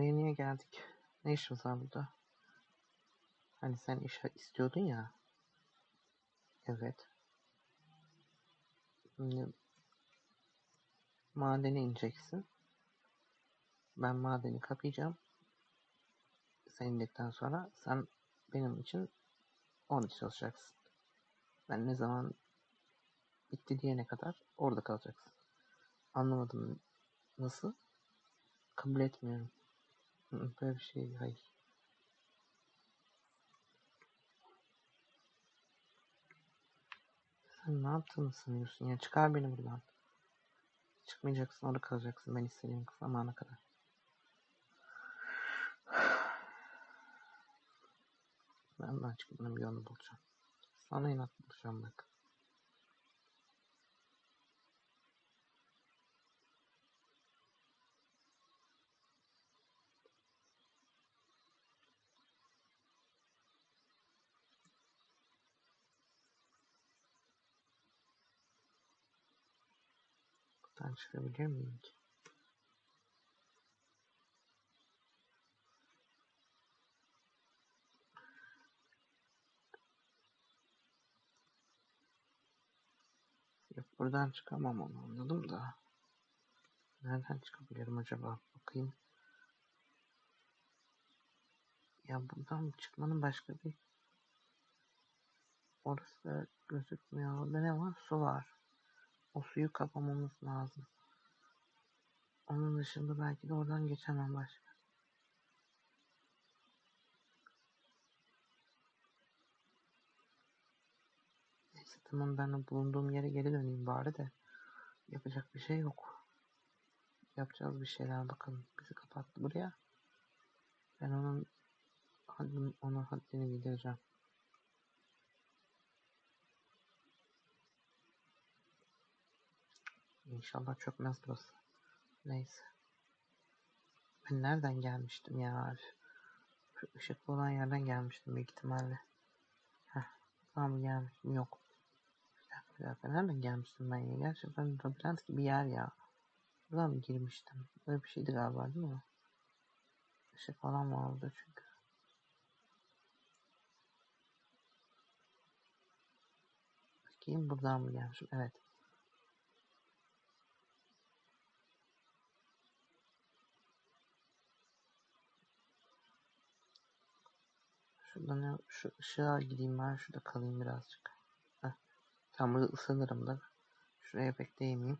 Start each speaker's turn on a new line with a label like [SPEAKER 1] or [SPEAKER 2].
[SPEAKER 1] Buraya niye geldik? Ne işimiz var burada? Hani sen iş istiyordun ya. Evet. Şimdi madene ineceksin. Ben madeni kapayacağım. Sen indikten sonra sen benim için orada çalışacaksın. Ben ne zaman bitti diyene kadar orada kalacaksın. Anlamadım. Nasıl? Kabul etmiyorum. Böyle bir şey hayır. Sen ne yaptığını sanıyorsun ya? Çıkar beni buradan. Çıkmayacaksın orada kalacaksın ben istediğim zamana kadar. Ben ben çıkmanın bir yolunu bulacağım. Sana inat bulacağım bak. Buradan çıkabilir miyim ki? Yok buradan çıkamam onu anladım da. Nereden çıkabilirim acaba? Bakayım. Ya buradan çıkmanın başka bir... Orası da gözükmüyor. Orada ne var? Su var. O suyu kapamamız lazım. Onun dışında belki de oradan geçemem başka. Neyse tamam ben bulunduğum yere geri döneyim bari de. Yapacak bir şey yok. Yapacağız bir şeyler bakalım. Bizi kapattı buraya. Ben onun ona haddini bildireceğim. İnşallah çökmez burası. Neyse. Ben nereden gelmiştim ya? Şu ışıklı olan yerden gelmiştim büyük ihtimalle. Heh. Tamam gelmiştim. Yok. Bir dakika bir dakika. Nereden gelmiştim ben ya? Gerçekten labirent gibi yer ya. Buradan mı girmiştim? Böyle bir şeydi galiba değil mi? Işık falan vardı çünkü. Bakayım buradan mı gelmişim? Evet. Şuradan şu ışığa gideyim ben. Şurada kalayım birazcık. Heh. Tam ısınırım da. Şuraya pek değmeyeyim.